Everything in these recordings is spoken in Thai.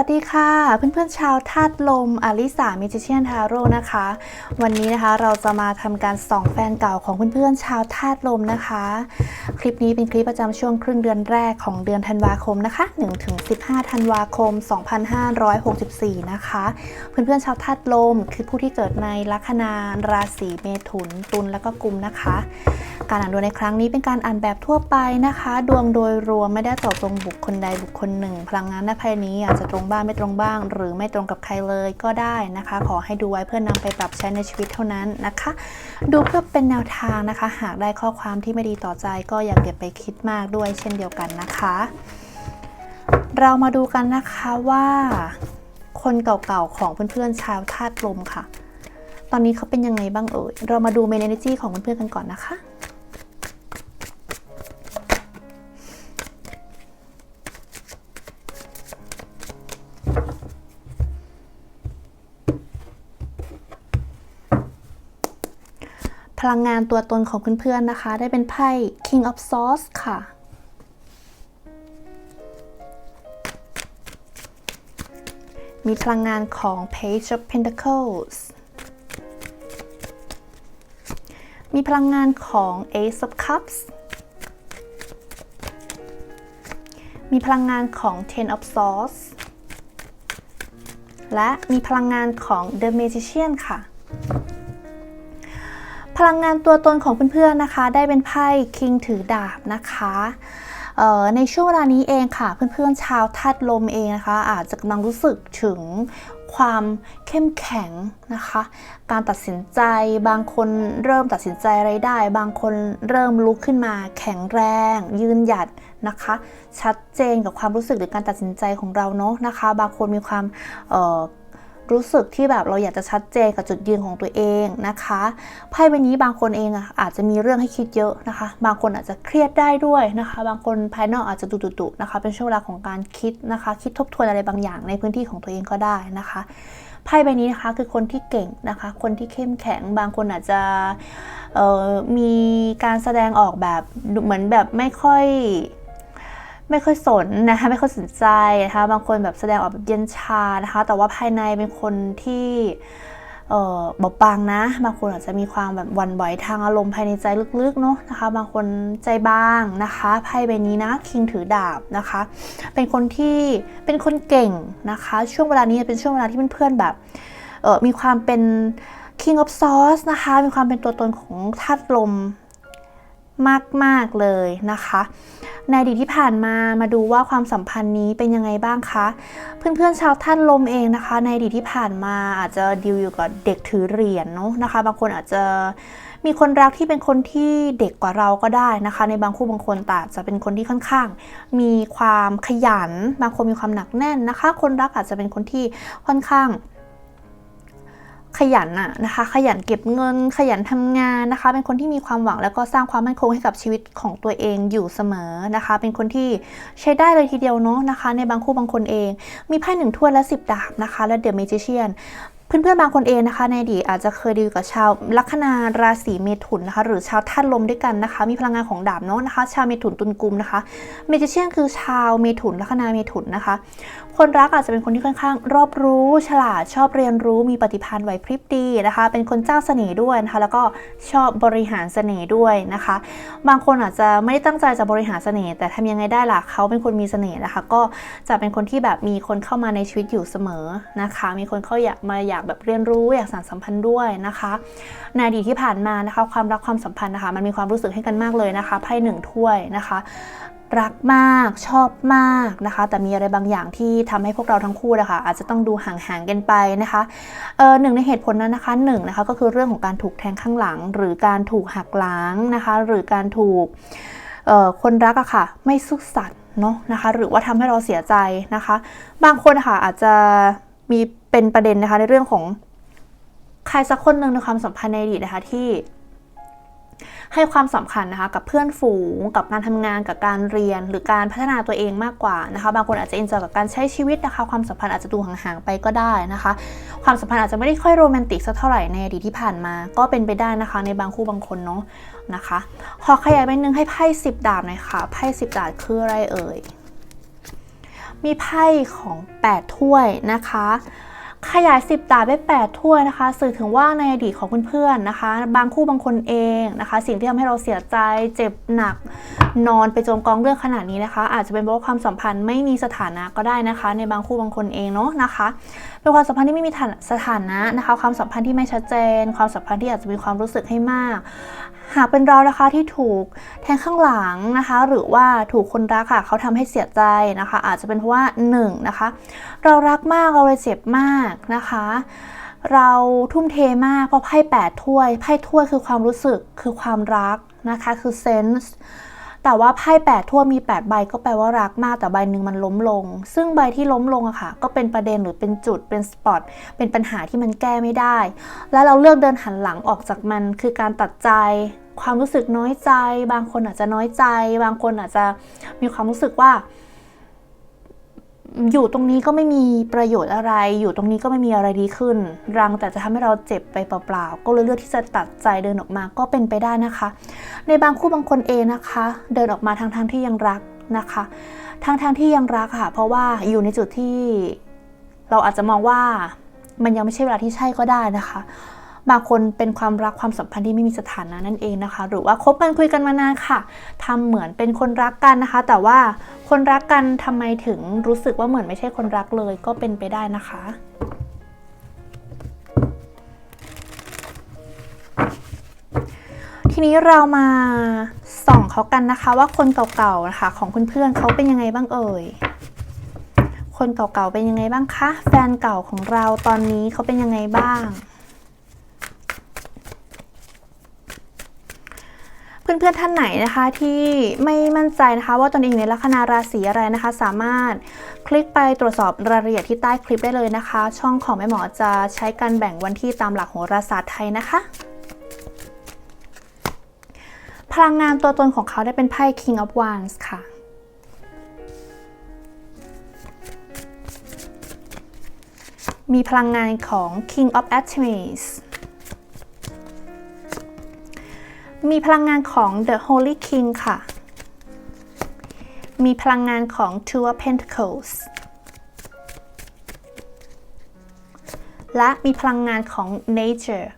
วัสดีค่ะเพื่อนๆชาวธาตุลมอลิสามิจิเชียนทาโร่นะคะ วันนี้นะคะเราจะมาทำการส่องแฟนเก่าของเพื่อนๆชาวธาตุลมนะคะ คลิปนี้เป็นคลิปประจำช่วงครึ่งเดือนแรกของเดือนธันวาคมนะคะ1-15 ธันวาคม 2564 นะคะ เพื่อนๆชาวธาตุลมคือผู้ที่เกิดในลัคนาราศีเมถุนตุลและก็กุมนะคะการอ่านดวงในครั้งนี้เป็นการอ่านแบบทั่วไปนะคะ ดวงโดยรวมไม่ได้เจาะจงบุคคลใดบุคคลหนึ่ง พลังงานในภายนี้อาจจะตรงบ้างไม่ตรงบ้าง หรือไม่ตรงกับใครเลยก็ได้นะคะ ขอให้ดูไว้เพื่อนำไปปรับใช้ในชีวิตเท่านั้นนะคะ ดูเพื่อเป็นแนวทางนะคะ หากได้ข้อความที่ไม่ดีต่อใจก็อย่าเก็บไปคิดมากด้วย เช่นเดียวกันนะคะ เรามาดูกันนะคะว่าคนเก่าๆของเพื่อนๆชาวธาตุลมค่ะ ตอนนี้เขาเป็นยังไงบ้างเอ่ย เรามาดูเมนเอเนจีของเพื่อนๆกันก่อนนะคะ ลังงานตัวตนของเพื่อนๆนะคะ ได้เป็นไพ่ King of Swords ค่ะ มีพลังงานของ Page of Pentacles มีพลังงานของ Ace of Cups มีพลังงานของ Ten of Swords และมีพลังงานของ The Magician ค่ะ พลังงานตัวตนของเพื่อนๆนะคะ ได้เป็นไพ่ King ถือดาบนะคะในช่วงเวลานี้เองค่ะ เพื่อนๆชาวธาตุลมเองนะคะ อาจจะกำลังรู้สึกถึงความเข้มแข็งนะคะ การตัดสินใจบางคนเริ่มตัดสินใจอะไรได้ บางคนเริ่มลุกขึ้นมา แข็งแรง ยืนหยัดนะคะ ชัดเจนกับความรู้สึกหรือการตัดสินใจของเราเนาะนะคะ บางคนมีความ รู้สึกที่แบบเราอยากจะชัดเจนกับจุดยืนของตัวเองนะคะไพ่ใบนี้บางคนเองอะอาจจะมีเรื่องให้คิดเยอะนะคะ บางคนอาจจะเครียดได้ด้วยนะคะ บางคนภายนอกอาจจะดุดุๆนะคะ เป็นช่วงเวลาของการคิดนะคะ คิดทบทวนอะไรบางอย่างในพื้นที่ของตัวเองก็ได้นะคะไพ่ใบนี้นะคะคือคนที่เก่งนะคะ คนที่เข้มแข็ง บางคนอาจจะมีการแสดงออกแบบเหมือนแบบไม่ค่อย ไม่ค่อยสนนะคะไม่ค่อยสนใจนะคะบางคนแบบแสดงออกแบบเย็นชานะคะ แต่ว่าภายในเป็นคนที่เอ่อบอบบางนะ บางคนอาจจะมีความแบบหวั่นไหวทางอารมณ์ภายในใจลึกๆเนาะนะคะ บางคนใจบางนะคะไพ่ใบนี้นะคิงถือดาบนะคะ เป็นคนที่เป็นคนเก่งนะคะ ช่วงเวลานี้เป็นช่วงเวลาที่เพื่อนๆแบบเออมีความเป็น King of Swords นะคะ มีความเป็นตัวตนของธาตุลม มาก ๆ เลยนะคะ ในอดีตที่ผ่านมามาดูว่าความสัมพันธ์นี้เป็นยังไงบ้างคะ เพื่อนๆชาวท่านลมเองนะคะ ในอดีตที่ผ่านมาอาจจะดีลอยู่กับเด็กถือเหรียญเนาะนะคะ บางคนอาจจะมีคนรักที่เป็นคนที่เด็กกว่าเราก็ได้นะคะ ในบางคู่บางคนแต่าจะเป็นคนที่ค่อนข้าง มีความขยัน บางคนมีความหนักแน่นนะคะ คนรักอาจจะเป็นคนที่ค่อนข้าง ขยันอะนะคะ ขยันเก็บเงิน ขยันทำงานนะคะ เป็นคนที่มีความหวังแล้วก็สร้างความมั่นคงให้กับชีวิตของตัวเองอยู่เสมอนะคะ เป็นคนที่ใช้ได้เลยทีเดียวเนาะนะคะ ในบางคู่บางคนเอง มีไพ่หนึ่งถ้วยและสิบดาบนะคะ และเดอะเมจิเชียน เพื่อนๆบางคนเองนะคะในอดีตอาจจะเคยดีลกับชาวลัคนาราศีเมถุนนะคะ หรือชาวธาตุลมด้วยกันนะคะ มีพลังงานของดาบเนาะนะคะ ชาวเมถุนตุลกุมนะคะเมจิเชียนคือชาวเมถุนลัคนาเมถุนนะคะ คนรักอาจจะเป็นคนที่ค่อนข้าง รอบรู้ฉลาดชอบเรียนรู้มีปฏิภาณไหวพริบดีนะคะ เป็นคนเจ้าเสน่ห์ด้วยนะคะ แล้วก็ชอบบริหารเสน่ห์ด้วยนะคะ บางคนอาจจะไม่ได้ตั้งใจจะบริหารเสน่ห์แต่ทำยังไงได้ล่ะเขาเป็นคนมีเสน่ห์นะคะ ก็จะเป็นคนที่แบบมีคนเข้ามาในชีวิตอยู่เสมอนะคะ มีคนเข้าอยากมาอยากแบบเรียนรู้อยากสานสัมพันธ์ด้วยนะคะในอดีตที่ผ่านมานะคะ ความรักความสัมพันธ์นะคะ มันมีความรู้สึกให้กันมากเลยนะคะไพ่หนึ่งถ้วยนะคะรักมากชอบมากนะคะ แต่มีอะไรบางอย่างที่ทำให้พวกเราทั้งคู่นะคะอาจจะต้องดูห่างๆกันไปนะคะเออหนึ่งในเหตุผลนั้นนะคะหนึ่งนะคะก็คือเรื่องของการถูกแทงข้างหลัง หรือการถูกหักหลังนะคะ หรือการถูกเออคนรักอะค่ะ ไม่ซื่อสัตย์เนาะนะคะ หรือว่าทำให้เราเสียใจนะคะ บางคนนะคะอาจจะ มีเป็นประเด็นนะคะในเรื่องของใครสักคนหนึ่งในความสัมพันธ์ในอดีตนะคะที่ ให้ความสำคัญนะคะกับเพื่อนฝูง กับการทำงานกับการเรียน หรือการพัฒนาตัวเองมากกว่านะคะบางคนอาจจะเอนจอยกับการใช้ชีวิตนะคะ ความสัมพันธ์อาจจะดูห่างๆไปก็ได้นะคะ ความสัมพันธ์อาจจะไม่ได้ค่อยโรแมนติกสักเท่าไหร่ในอดีตที่ผ่านมา ก็เป็นไปได้นะคะ ในบางคู่บางคนเนาะนะคะขอขยายไปนึงให้ไพ่สิบดาบหน่อยค่ะไพ่สิบดาบคืออะไรเอ่ย มีไพ่ของ 8 ถ้วยนะคะ ขยาย 10ดาบได้8ถ้วยนะคะ สื่อถึงว่าในอดีตของเพื่อนๆนะคะ บางคู่บางคนเองนะคะ สิ่งที่ทำให้เราเสียใจเจ็บหนักนอนไปจมกองเรื่องขนาดนี้นะคะ อาจจะเป็นเพราะความสัมพันธ์ไม่มีสถานะก็ได้นะคะ ในบางคู่บางคนเองเนาะนะคะเป็นความสัมพันธ์ที่ไม่มีสถานะนะคะ ความสัมพันธ์ที่ไม่ชัดเจน ความสัมพันธ์ที่อาจจะมีความรู้สึกให้มาก หากเป็นเรานะคะที่ถูกแทงข้างหลังนะคะ หรือว่าถูกคนรักค่ะเขาทำให้เสียใจนะคะ อาจจะเป็นเพราะว่า1นงนะคะ เรารักมากเราเลยเจ็บมากนะคะ เราทุ่มเทมากเพราะไพ่แปดถ้วยไพ่ถ้วยคือความรู้สึกคือความรักนะคะคือเซนส์ แต่ว่าไพ่แปดทั่วมี8ใบก็แปลว่ารักมากแต่ใบหนึ่งมันล้มลง ซึ่งใบที่ล้มลงอะค่ะ ก็เป็นประเด็นหรือเป็นจุดเป็นสปอตเป็นปัญหาที่มันแก้ไม่ได้ แล้วเราเลือกเดินหันหลังออกจากมันคือการตัดใจความรู้สึกน้อยใจ บางคนอาจจะน้อยใจ บางคนอาจจะมีความรู้สึกว่า อยู่ตรงนี้ก็ไม่มีประโยชน์อะไร อยู่ตรงนี้ก็ไม่มีอะไรดีขึ้น รังแต่จะทำให้เราเจ็บไปเปล่าๆ ก็เลยเลือกที่จะตัดใจเดินออกมาก็เป็นไปได้นะคะ ในบางคู่บางคนเองนะคะ เดินออกมาทางทางที่ยังรักนะคะ ทางทางที่ยังรักค่ะ เพราะว่าอยู่ในจุดที่เราอาจจะมองว่ามันยังไม่ใช่เวลาที่ใช่ก็ได้นะคะ บางคนเป็นความรักความสัมพันธ์ที่ไม่มีสถานะนั่นเองนะคะ หรือว่าคบกันคุยกันมานานค่ะทำเหมือนเป็นคนรักกันนะคะ แต่ว่าคนรักกันทำไมถึงรู้สึกว่าเหมือนไม่ใช่คนรักเลยก็เป็นไปได้นะคะทีนี้เรามาส่องเขากันนะคะ ว่าคนเก่าๆนะคะของเพื่อนๆเขาเป็นยังไงบ้างเอ่ย คนเก่าๆเป็นยังไงบ้างคะ แฟนเก่าของเราตอนนี้เขาเป็นยังไงบ้าง เพื่อนๆท่านไหนนะคะที่ไม่มั่นใจนะคะ ว่าตนเองอยู่ในลัคนาราศีอะไรนะคะ สามารถคลิกไปตรวจสอบรายละเอียดที่ใต้คลิปได้เลยนะคะ ช่องของแม่หมอจะใช้การแบ่งวันที่ตามหลักโหราศาสตร์ไทยนะคะ พลังงานตัวตนของเขาได้เป็นไพ่ King of Wands ค่ะมีพลังงานของ King of Artemis มีพลังงานของ The Holy King ค่ะ มีพลังงานของ Two of Pentacles และมีพลังงานของ Nature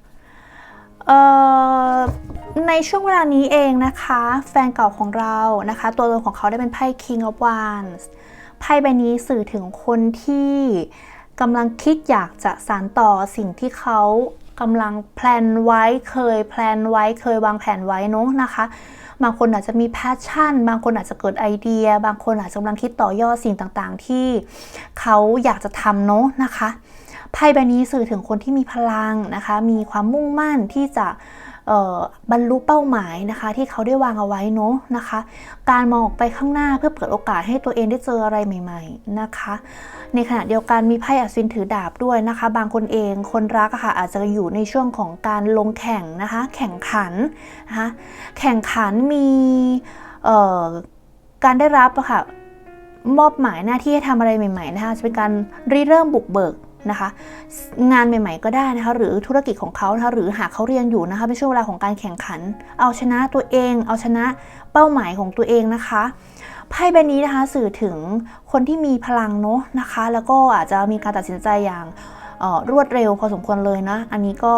ในช่วงเวลานี้เองนะคะ แฟนเก่าของเรานะคะ ตัวตนของเขาได้เป็นไพ่ King of Wands ไพ่ใบนี้สื่อถึงคนที่กำลังคิดอยากจะสานต่อสิ่งที่เขา กำลังแพลนไว้เคยแพลนไว้เคยวางแผนไว้เนอะนะคะ บางคนอาจจะมีแพชชั่น บางคนอาจจะเกิดไอเดีย บางคนอาจจะกำลังคิดต่อยอดสิ่งต่างๆ ที่เขาอยากจะทำเนอะนะคะไพ่ใบนี้สื่อถึงคนที่มีพลังนะคะ มีความมุ่งมั่นที่จะบรรลุเป้าหมายนะคะ ที่เขาได้วางเอาไว้เนอะนะคะ การมองออกไปข้างหน้าเพื่อเปิดโอกาสให้ตัวเองได้เจออะไรใหม่ ๆ นะคะ ในขณะเดียวกันมีไพ่อัศวินถือดาบด้วยนะคะ บางคนเองคนรักค่ะอาจจะอยู่ในช่วงของการลงแข่งนะคะ แข่งขันนะคะแข่งขันมีการได้รับค่ะมอบหมายหน้าที่ให้ทำอะไรใหม่ๆนะคะจะเป็นการริเริ่มบุกเบิกนะคะงานใหม่ๆก็ได้นะคะหรือธุรกิจของเขานะคะหรือหากเขาเรียนอยู่นะคะเป็นช่วงเวลาของการแข่งขัน เอาชนะตัวเอง เอาชนะเป้าหมายของตัวเองนะคะ ไพ่ใบนี้นะคะสื่อถึงคนที่มีพลังเนาะนะคะ แล้วก็อาจจะมีการตัดสินใจอย่างออรวดเร็วพอสมควรเลยนะ อันนี้ก็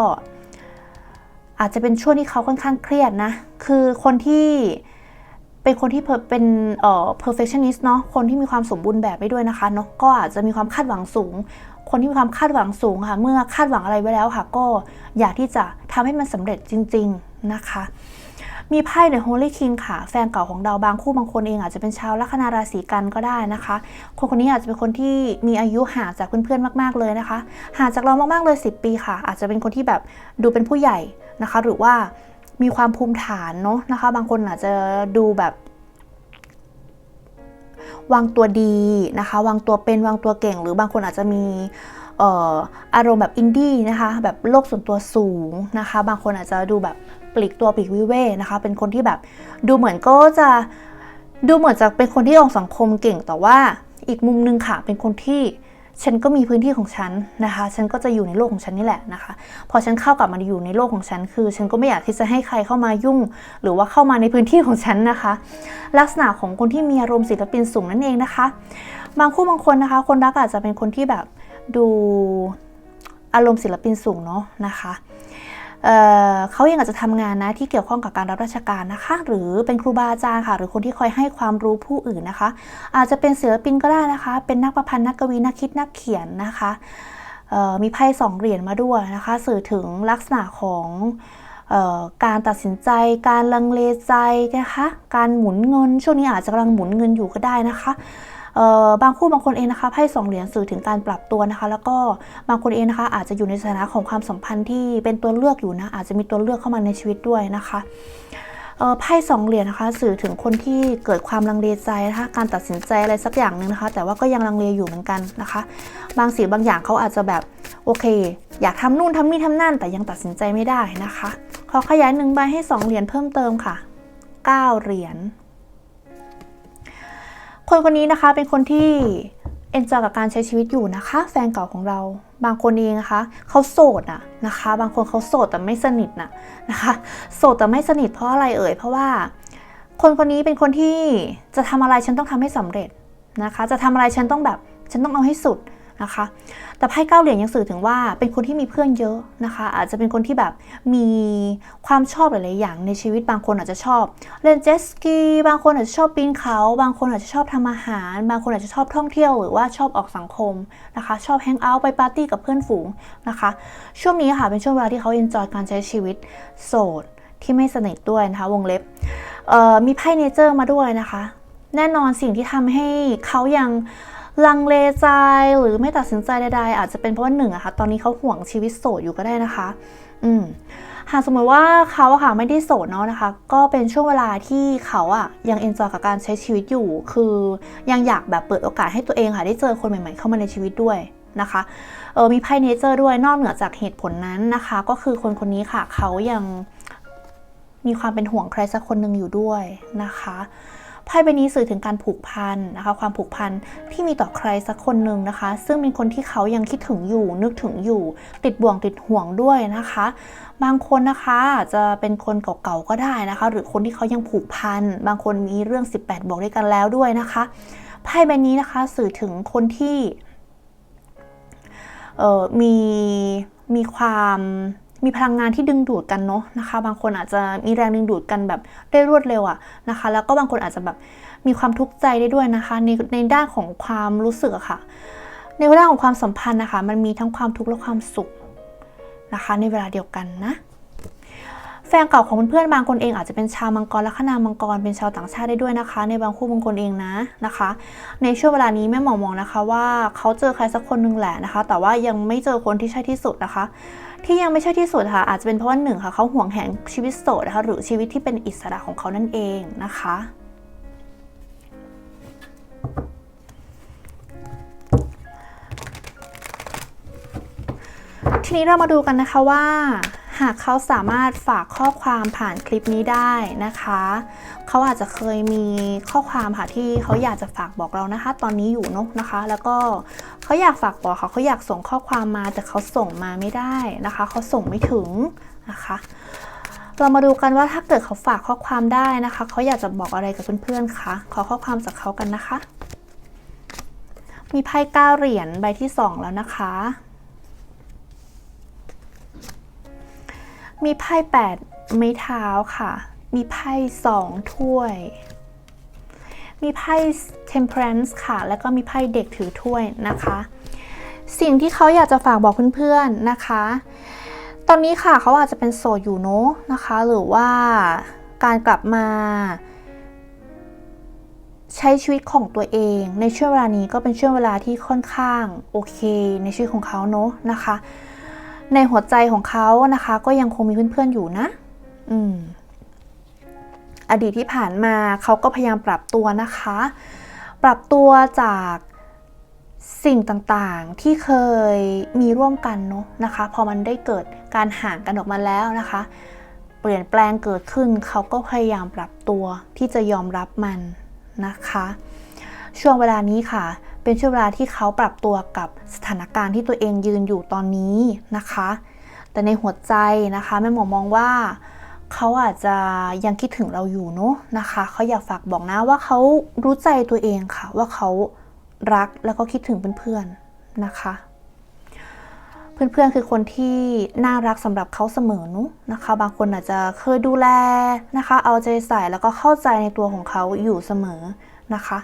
อาจจะเป็นช่วงที่เขาค่อนข้างเครียดนะ คือคนที่เป็นคนที่เป็นเอ่อ perfectionist เนาะ คนที่มีความสมบูรณ์แบบไปด้วยนะคะเนาะ ก็อาจจะมีความคาดหวังสูง คนที่มีความคาดหวังสูงค่ะ เมื่อคาดหวังอะไรไว้แล้วค่ะ ก็อยากที่จะทำให้มันสำเร็จจริง ๆ นะคะ มีไพ่ใน Holy King ค่ะ แฟนเก่าของเราบางคู่บางคนเองอาจจะเป็นชาวลัคนาราศีกันก็ได้นะคะ คนคนนี้อาจจะเป็นคนที่มีอายุห่างจากเพื่อนๆมากๆเลยนะคะ ห่างจากเรามากๆเลย 10 ปีค่ะ อาจจะเป็นคนที่แบบดูเป็นผู้ใหญ่นะคะ หรือว่ามีความภูมิฐานเนาะนะคะ บางคนอาจจะดูแบบวางตัวดีนะคะ วางตัวเป็นวางตัวเก่ง หรือบางคนอาจจะมีอารมณ์แบบอินดี้นะคะ แบบโลกส่วนตัวสูงนะคะ บางคนอาจจะดูแบบ ปลีกตัวปลีกวิเวกนะคะ เป็นคนที่แบบดูเหมือนก็จะดูเหมือนจะเป็นคนที่ออกสังคมเก่งแต่ว่าอีกมุมนึงค่ะ เป็นคนที่ฉันก็มีพื้นที่ของฉันนะคะ ฉันก็จะอยู่ในโลกของฉันนี่แหละนะคะ พอฉันเข้ากลับมาอยู่ในโลกของฉัน คือ ฉันก็ไม่อยากที่จะให้ใครเข้ามายุ่ง หรือว่าเข้ามาในพื้นที่ของฉันนะคะ ลักษณะของคนที่มีอารมณ์ศิลปินสูงนั่นเองนะคะ บางคู่บางคนนะคะ คนรักอาจจะเป็นคนที่แบบดูอารมณ์ศิลปินสูงเนาะนะคะ เเขายังอาจจะทำงานนะที่เกี่ยวข้องกับการรับราชการนะคะ หรือเป็นครูบาอาจารย์ค่ะ หรือคนที่คอยให้ความรู้ผู้อื่นนะคะ อาจจะเป็นศิลปินก็ได้นะคะ เป็นนักประพันธ์นักกวีนักคิดนักเขียนนะคะมีไพ่สองเหรียญมาด้วยนะคะ สื่อถึงลักษณะของการตัดสินใจ การลังเลใจนะคะ การหมุนเงิน ช่วงนี้อาจจะกำลังหมุนเงินอยู่ก็ได้นะคะ บางคู่บางคนเองนะคะไพ่สองเหรียญสื่อถึงการปรับตัวนะคะ แล้วก็บางคนเองนะคะ อาจจะอยู่ในสถานะของความสัมพันธ์ที่เป็นตัวเลือกอยู่นะอาจจะมีตัวเลือกเข้ามาในชีวิตด้วยนะคะไพ่สองเหรียญนะคะ สื่อถึงคนที่เกิดความลังเลใจนะคะการตัดสินใจอะไรสักอย่างหนึ่งนะคะ แต่ว่าก็ยังลังเลอยู่เหมือนกันนะคะ บางสิ่งบางอย่างเขาอาจจะแบบโอเค อยากทำนู่นทำนี่ทำนั่นแต่ยังตัดสินใจไม่ได้นะคะ ขอขยายหนึ่งใบให้ 2 เหรียญเพิ่มเติมค่ะ 9 เหรียญ คนคนนี้นะคะเป็นคนที่เอนจอยกับการใช้ชีวิตอยู่นะคะ แฟนเก่าของเรา บางคนเองนะคะเขาโสดอะนะคะ บางคนเขาโสดแต่ไม่สนิทนะนะคะ โสดแต่ไม่สนิทเพราะอะไรเอ่ยเพราะว่า คนคนนี้เป็นคนที่จะทำอะไรฉันต้องทำให้สำเร็จนะคะ จะทำอะไรฉันต้องแบบฉันต้องเอาให้สุด นะคะ แต่ไพ่เก้าเหรียญยังสื่อถึงว่าเป็นคนที่มีเพื่อนเยอะนะคะ อาจจะเป็นคนที่แบบมีความชอบหลาย ๆ อย่างในชีวิตบางคนอาจจะชอบ เล่นเจสกีบางคนอาจจะชอบปีนเขา บางคนอาจจะชอบทำอาหาร บางคนอาจจะชอบท่องเที่ยวหรือว่าชอบออกสังคมนะคะ ชอบแฮงเอาท์ไปปาร์ตี้กับเพื่อนฝูงนะคะ ช่วงนี้ค่ะเป็นช่วงเวลาที่เขาเอนจอยการใช้ชีวิตโสดที่ไม่สนิทด้วยนะคะวงเล็บมีไพ่เนเจอร์มาด้วยนะคะ แน่นอนสิ่งที่ทำให้เขายัง ลังเลใจหรือไม่ตัดสินใจใดๆ อาจจะเป็นเพราะว่าหนึ่งอะค่ะตอนนี้เขาห่วงชีวิตโสดอยู่ก็ได้นะคะ อืมหากสมมติว่าเขาอะค่ะไม่ได้โสดเนาะนะคะ ก็เป็นช่วงเวลาที่เขาอะยังเอนจอยกับการใช้ชีวิตอยู่ คือยังอยากแบบเปิดโอกาสให้ตัวเองค่ะได้เจอคนใหม่ๆ เข้ามาในชีวิตด้วยนะคะเออมีไพ่เนเจอร์ด้วยนอกเหนือจากเหตุผลนั้นนะคะ ก็คือคนคนนี้ค่ะเขายังมีความเป็นห่วงใครสักคนหนึ่งอยู่ด้วยนะคะ ไพ่ใบนี้สื่อถึงการผูกพันนะคะ ความผูกพันที่มีต่อใครสักคนหนึ่งนะคะ ซึ่งเป็นคนที่เขายังคิดถึงอยู่ นึกถึงอยู่ ติดบ่วงติดห่วงด้วยนะคะ บางคนนะคะจจะเป็นคนเก่าๆก็ได้นะคะ หรือคนที่เขายังผูกพัน บางคนมีเรื่อง 18 บอกด้วยกันแล้วด้วยนะคะไพ่ใบนี้นะคะสื่อถึงคนที่มีมีความ มีพลังงานที่ดึงดูดกันเนาะนะคะ บางคนอาจจะมีแรงดึงดูดกันแบบได้รวดเร็วอะนะคะ แล้วก็บางคนอาจจะแบบมีความทุกข์ใจได้ด้วยนะคะ ในในด้านของความรู้สึกอะค่ะ ในด้านของความสัมพันธ์นะคะ มันมีทั้งความทุกข์และความสุขนะคะ ในเวลาเดียวกันนะแฟนเก่าของเพื่อนๆบางคนเองอาจจะเป็นชาวมังกรและขนามังกรเป็นชาวต่างชาติได้ด้วยนะคะ ในบางคู่บางคนเองนะนะคะ ในช่วงเวลานี้แม่หมอมองนะคะว่าเขาเจอใครสักคนหนึ่งแหละนะคะ แต่ว่ายังไม่เจอคนที่ใช่ที่สุดนะคะ ที่ยังไม่ใช่ที่สุดค่ะอาจจะเป็นเพราะว่าหนึ่งค่ะเขาห่วงแหนชีวิตโสดนะคะหรือชีวิตที่เป็นอิสระของเขานั่นเองนะคะทีนี้เรามาดูกันนะคะว่า หากเขาสามารถฝากข้อความผ่านคลิปนี้ได้นะคะ เขาอาจจะเคยมีข้อความค่ะที่เขาอยากจะฝากบอกเรานะคะ ตอนนี้อยู่นาะนะคะ แล้วก็เขาอยากฝากบอกเขาเขาอยากส่งข้อความมาแต่เขาส่งมาไม่ได้นะคะ เขาส่งไม่ถึงนะคะเรามาดูกันว่าถ้าเกิดเขาฝากข้อความได้นะคะ เขาอยากจะบอกอะไรกับเพื่อนๆคะขอข้อความจากเขากันนะคะ มีไพ่ก้าเหรียญใบที่ 2 แล้วนะคะ มีไพ่แปดไม้เท้าค่ะ มีไพ่สองถ้วย มีไพ่ temperance ค่ะ แล้วก็มีไพ่เด็กถือถ้วยนะคะ สิ่งที่เขาอยากจะฝากบอกเพื่อนๆนะคะ ตอนนี้ค่ะเขาอาจจะเป็นโสดอยู่เนาะนะคะ หรือว่าการกลับมาใช้ชีวิตของตัวเองในช่วงเวลานี้ก็เป็นช่วงเวลาที่ค่อนข้างโอเค ในชีวิตของเขาเนาะนะคะ ในหัวใจของเขานะคะ ก็ยังคงมีเพื่อนๆอยู่นะ อืมอดีตที่ผ่านมาเขาก็พยายามปรับตัวนะคะ ปรับตัวจากสิ่งต่างๆที่เคยมีร่วมกันเนาะนะคะ พอมันได้เกิดการห่างกันออกมาแล้วนะคะ เปลี่ยนแปลงเกิดขึ้นเขาก็พยายามปรับตัวที่จะยอมรับมันนะคะ ช่วงเวลานี้ค่ะ เป็นช่วงเวลาที่เขาปรับตัวกับสถานการณ์ที่ตัวเองยืนอยู่ตอนนี้นะคะ แต่ในหัวใจนะคะแม่หมอมองว่าเขาอาจจะยังคิดถึงเราอยู่เนาะนะคะเขาอยากฝากบอกนะว่าเขารู้ใจตัวเองค่ะ ว่าเขารักแล้วก็คิดถึงเพื่อนๆนะคะ เพื่อนๆคือคนที่น่ารักสำหรับเขาเสมอนุนะคะ บางคนอาจจะเคยดูแลนะคะ เอาใจใส่แล้วก็เข้าใจในตัวของเขาอยู่เสมอนะคะ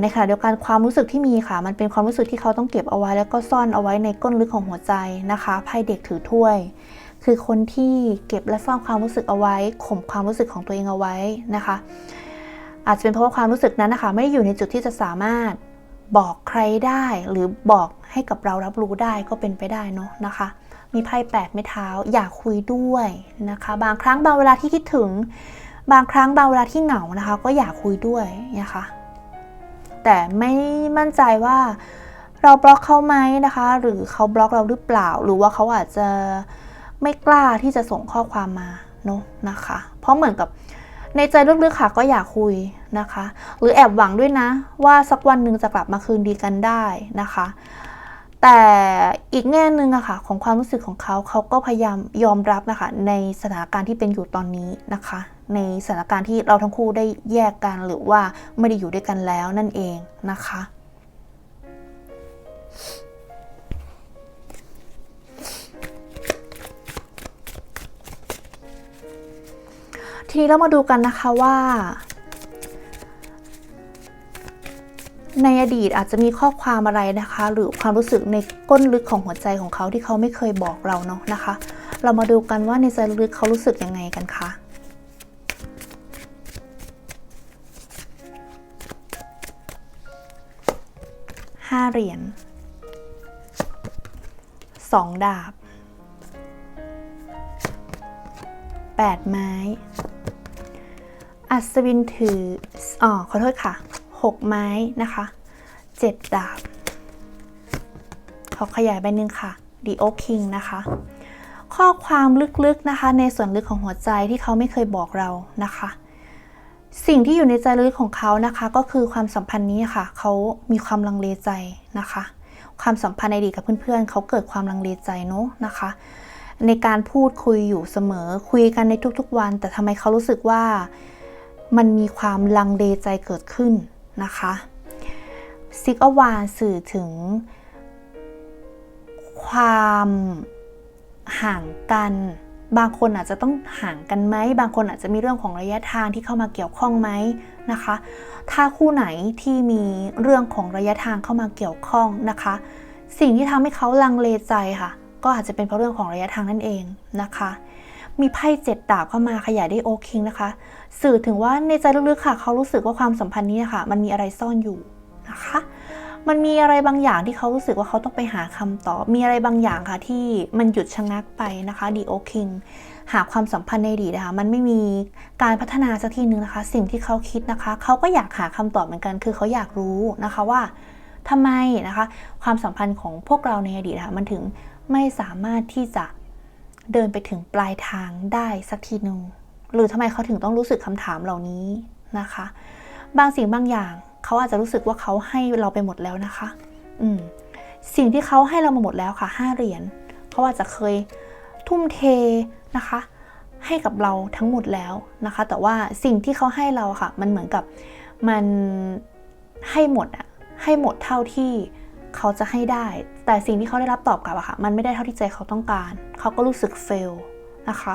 ในขณะเดียวกันความรู้สึกที่มีค่ะ มันเป็นความรู้สึกที่เขาต้องเก็บเอาไว้ แล้วก็ซ่อนเอาไว้ในก้นลึกของหัวใจนะคะไพ่เด็กถือถ้วย คือคนที่เก็บและซ่อนความรู้สึกเอาไว้ข่มความรู้สึกของตัวเองเอาไว้นะคะ อาจจะเป็นเพราะว่าความรู้สึกนั้นนะคะ ไม่ได้อยู่ในจุดที่จะสามารถบอกใครได้หรือบอกให้กับเรารับรู้ได้ก็เป็นไปได้เนาะนะคะ มีไพ่แปดไม้เท้าอยากคุยด้วยนะคะ บางครั้งบางเวลาที่คิดถึง บางครั้งบางเวลาที่เหงานะคะ ก็อยากคุยด้วยนะคะ แต่ไม่มั่นใจว่าเราบล็อกเขาไหมนะคะ หรือเขาบล็อกเราหรือเปล่า หรือว่าเขาอาจจะไม่กล้าที่จะส่งข้อความมาเนาะนะคะ เพราะเหมือนกับในใจลึกๆค่ะก็อยากคุยนะคะ หรือแอบหวังด้วยนะ ว่าสักวันหนึ่งจะกลับมาคืนดีกันได้นะคะ แต่อีกแง่หนึ่งอะค่ะของความรู้สึกของเขาเขาก็พยายามยอมรับนะคะ ในสถานการณ์ที่เป็นอยู่ตอนนี้นะคะ ในสถานการณ์ที่เราทั้งคู่ได้แยกกันหรือว่าไม่ได้อยู่ด้วยกันแล้วนั่นเองนะคะ ทีนี้เรามาดูกันนะคะว่าในอดีตอาจจะมีข้อความอะไรนะคะ หรือความรู้สึกในก้นลึกของหัวใจของเขาที่เขาไม่เคยบอกเราเนาะนะคะ เรามาดูกันว่าในใจลึกเขารู้สึกยังไงกันคะ ห้าเหรียญสองดาบแปดไม้ อัศวินถือ อ๋อ ขอโทษค่ะ 6 ไม้นะคะ 7 ดาบ ขอขยายไปนึงค่ะ The Oak King นะคะ ข้อความลึกๆนะคะ ในส่วนลึกของหัวใจที่เขาไม่เคยบอกเรานะคะ สิ่งที่อยู่ในใจลึกของเขานะคะก็คือความสัมพันธ์นี้ค่ะ เขามีความลังเลใจนะคะ ความสัมพันธ์ในอดีตกับเพื่อนๆ เขาเกิดความลังเลใจเนาะนะคะ ในการพูดคุยอยู่เสมอคุยกันในทุกๆวัน แต่ทำไมเขารู้สึกว่ามันมีความลังเลใจเกิดขึ้นนะคะซิกอวานสื่อถึง ความห่างกัน บางคนอาจจะต้องห่างกันไหม บางคนอาจจะมีเรื่องของระยะทางที่เข้ามาเกี่ยวข้องไหมนะคะ ถ้าคู่ไหนที่มีเรื่องของระยะทางเข้ามาเกี่ยวข้องนะคะ สิ่งที่ทำให้เขาลังเลใจค่ะ ก็อาจจะเป็นเพราะเรื่องของระยะทางนั่นเองนะคะ มีไพ่เจ็ดดาบเข้ามาขยายได้โอคิงนะคะ สื่อถึงว่าในใจลึกๆค่ะ เขารู้สึกว่าความสัมพันธ์นี้ค่ะ มันมีอะไรซ่อนอยู่นะคะ มันมีอะไรบางอย่างที่เขารู้สึกว่าเขาต้องไปหาคำตอบ มีอะไรบางอย่างค่ะที่มันหยุดชะงักไปนะคะดีโอคิงหาความสัมพันธ์ในอดีตนะคะมันไม่มีการพัฒนาสักทีนึงนะคะ สิ่งที่เขาคิดนะคะ เขาก็อยากหาคำตอบเหมือนกัน คือเขาอยากรู้นะคะว่าทำไมนะคะ ความสัมพันธ์ของพวกเราในอดีตค่ะมันถึงไม่สามารถที่จะเดินไปถึงปลายทางได้สักทีนึงหรือทำไมเขาถึงต้องรู้สึกคำถามเหล่านี้นะคะ บางสิ่งบางอย่าง เขาอาจจะรู้สึกว่าเขาให้เราไปหมดแล้วนะคะ อืมสิ่งที่เขาให้เรามาหมดแล้วค่ะห้าเหรียญเขาอาจจะเคยทุ่มเทนะคะ ให้กับเราทั้งหมดแล้วนะคะ แต่ว่าสิ่งที่เขาให้เราค่ะ มันเหมือนกับมันให้หมดอะให้หมดเท่าที่เขาจะให้ได้ แต่สิ่งที่เขาได้รับตอบกลับอะค่ะ มันไม่ได้เท่าที่ใจเขาต้องการ เขาก็รู้สึกเฟลนะคะ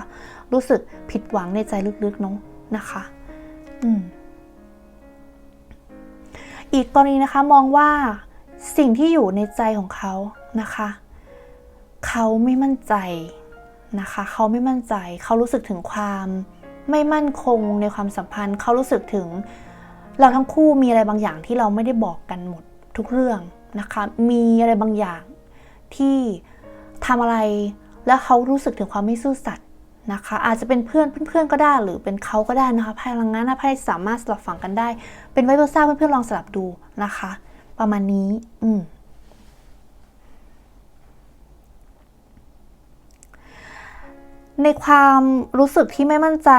รู้สึกผิดหวังในใจลึกๆเนาะนะคะ อืม อีกกรณีนะคะมองว่าสิ่งที่อยู่ในใจของเขานะคะ เขาไม่มั่นใจนะคะ เขาไม่มั่นใจ เขารู้สึกถึงความไม่มั่นคงในความสัมพันธ์ เขารู้สึกถึงเราทั้งคู่มีอะไรบางอย่างที่เราไม่ได้บอกกันหมดทุกเรื่องนะคะ มีอะไรบางอย่างที่ทำอะไรแล้วเขารู้สึกถึงความไม่ซื่อสัตย์ นะคะ อาจจะเป็นเพื่อนเพื่อนก็ได้หรือเป็นเขาก็ได้นะคะไพ่ลังนั้นนะไพ่สามารถสลับฝั่งกันได้ เป็นไวเบอร์ซ่าเพื่อนๆลองสลับดูนะคะ ประมาณนี้ อืมในความรู้สึกที่ไม่มั่นใจ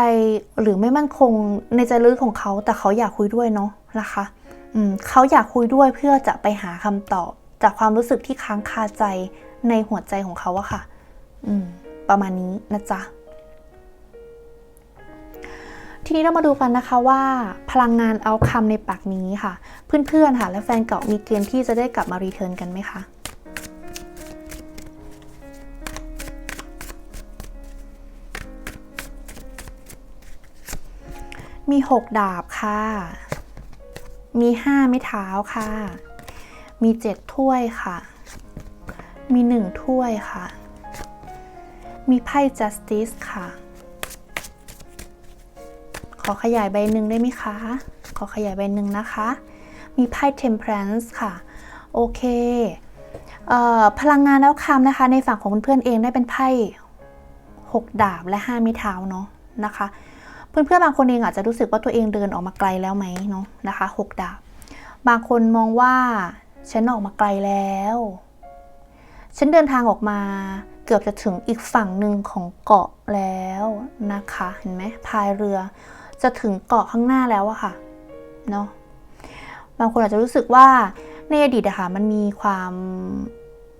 หรือไม่มั่นคงในใจลึกของเขาแต่เขาอยากคุยด้วยเนาะนะคะอืมเขาอยากคุยด้วยเพื่อจะไปหาคำตอบ จากความรู้สึกที่ค้างคาใจในหัวใจของเขาอะค่ะอืมประมาณนี้นะจ๊ะ ทีนี้เรามาดูกันนะคะว่าพลังงานเอาคำในปากนี้ค่ะ เพื่อนๆค่ะ และแฟนเก่ามีเกณฑ์ที่จะได้กลับมารีเทิร์นกันไหมคะมี 6 ดาบค่ะ มี 5 ไม้เท้าค่ะ มี 7 ถ้วยค่ะ มี 1 ถ้วยค่ะ มีไพ่ justice ค่ะ อขยายใบหนึ่งได้ไหมคะ ขอขยายใบหนึ่งนะคะ มีไพ่ temperance ค่ะ โอเคเอ่อพลังงานแล้วคำนะคะ ในฝั่งของเพื่อนๆเองได้เป็นไพ่6ดาบและ 5 ไม้เท้าเนาะนะคะ เพื่อนๆบางคนเองอาจจะรู้สึกว่าตัวเองเดินออกมาไกลแล้วไหมเนาะนะคะ 6 ดาบ บางคนมองว่าฉันออกมาไกลแล้ว ฉันเดินทางออกมาเกือบจะถึงอีกฝั่งหนึ่งของเกาะแล้วนะคะ เห็นไหมพายเรือ จะถึงเกาะข้างหน้าแล้วอะค่ะเนาะบางคนอาจจะรู้สึกว่าในอดีตอะค่ะมันมีความ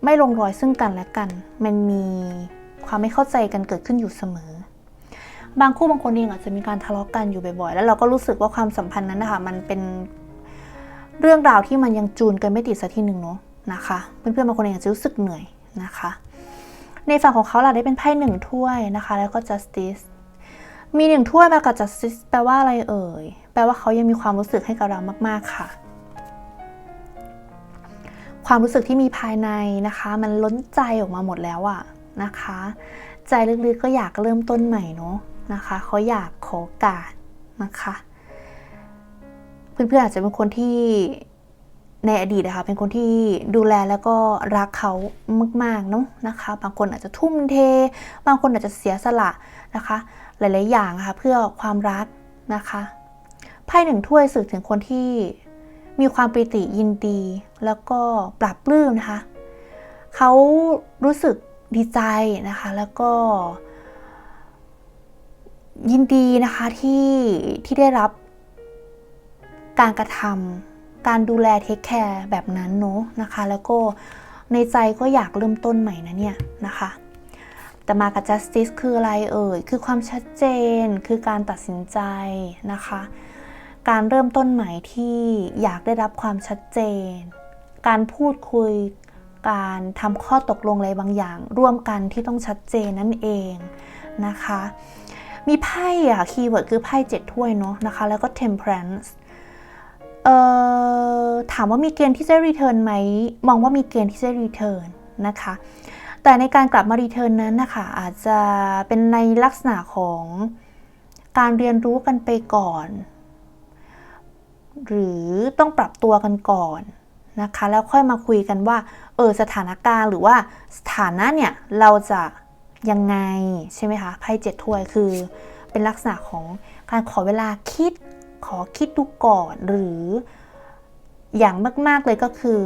ไม่ลงรอยซึ่งกันและกัน มันมีความไม่เข้าใจกันเกิดขึ้นอยู่เสมอ บางคู่บางคนเองอาจจะมีการทะเลาะกันอยู่บ่อยๆ แล้วเราก็รู้สึกว่าความสัมพันธ์นั้นนะคะมันเป็นเรื่องราวที่มันยังจูนกันไม่ติดสักทีหนึ่งเนาะนะคะ เพื่อนๆบางคนเองอาจจะรู้สึกเหนื่อยนะคะ ในฝั่งของเขาล่ะได้เป็นไพ่หนึ่งถ้วยนะคะ แล้วก็ justice มีหนึ่งถ้วยมากับ justice แปลว่าอะไรเอ่ย แปลว่าเขายังมีความรู้สึกให้กับเรามาก ๆ ค่ะ ความรู้สึกที่มีภายในนะคะ มันล้นใจออกมาหมดแล้วอะนะคะ ใจลึกๆก็อยากเริ่มต้นใหม่เนาะนะคะเขาอยากขอโอกาสนะคะ เพื่อนๆอาจจะเป็นคนที่ในอดีตนะคะเป็นคนที่ดูแลแล้วก็รักเขามากๆเนาะนะคะ บางคนอาจจะทุ่มเท บางคนอาจจะเสียสละนะคะ หลาย ๆ อย่างค่ะเพื่อความรักนะคะไพ่หนึ่งถ้วยสื่อถึงคนที่มีความปิติยินดี แล้วก็ปรับปลื้มนะคะเขารู้สึกดีใจนะคะ แล้วก็ ยินดีนะคะที่ที่ได้รับการกระทำการดูแลเทคแคร์แบบนั้นเนาะนะคะ แล้วก็ในใจก็อยากเริ่มต้นใหม่นะเนี่ยนะคะ แต่มากับ justice คืออะไรเอ่ย คือความชัดเจน คือการตัดสินใจนะคะ การเริ่มต้นใหม่ที่อยากได้รับความชัดเจน การพูดคุย การทำข้อตกลงอะไรบางอย่าง ร่วมกันที่ต้องชัดเจนนั่นเองนะคะ มีไพ่อะคีย์เวิร์ดคือไพ่เจ็ดถ้วยเนาะนะคะ แล้วก็ temperance เอ่อถามว่ามีเกณฑ์ที่จะ return ไหม มองว่ามีเกณฑ์ที่จะ return นะคะ แต่ในการกลับมา return นั้นนะคะอาจจะเป็นในลักษณะของการเรียนรู้กันไปก่อน หรือต้องปรับตัวกันก่อนนะคะ แล้วค่อยมาคุยกันว่า เออสถานการณ์หรือว่าสถานะเนี่ยเราจะยังไงใช่ไหมคะไพ่เจ็ดถ้วยคือ เป็นลักษณะของการขอเวลาคิด ขอคิดดูก่อนหรืออย่างมาก ๆ เลยก็คือ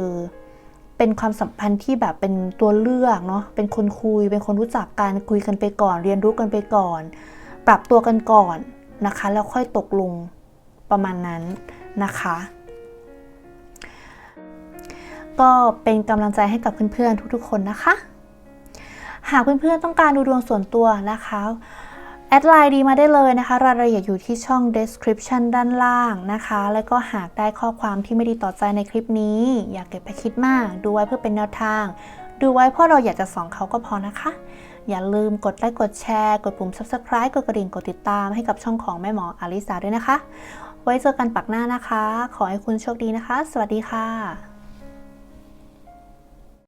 เป็นความสัมพันธ์ที่แบบเป็นตัวเลือกเนาะเป็นคนคุย เป็นคนรู้จักกันคุยกันไปก่อน เรียนรู้กันไปก่อน ปรับตัวกันก่อนนะคะ แล้วค่อยตกลงประมาณนั้นนะคะ ก็เป็นกำลังใจให้กับเพื่อนๆทุกๆคนนะคะ หากเพื่อนๆต้องการดูดวงส่วนตัวนะคะ แอดไลน์ดีมาได้เลยนะคะรายละเอียดอยู่ที่ช่อง description ด้านล่างนะคะ แล้วก็หากได้ข้อความที่ไม่ดีต่อใจในคลิปนี้ อย่าเก็บไปคิดมาก ดูไว้เพื่อเป็นแนวทาง ดูไว้เพราะเราอยากจะสอนเขาก็พอนะคะ อย่าลืมกดไลค์กดแชร์ กดปุ่ม subscribe กดกระดิ่งกดติดตามให้กับช่องของแม่หมออลิสาด้วยนะคะ ไว้เจอกันปักหน้านะคะ ขอให้คุณโชคดีนะคะ สวัสดีค่ะ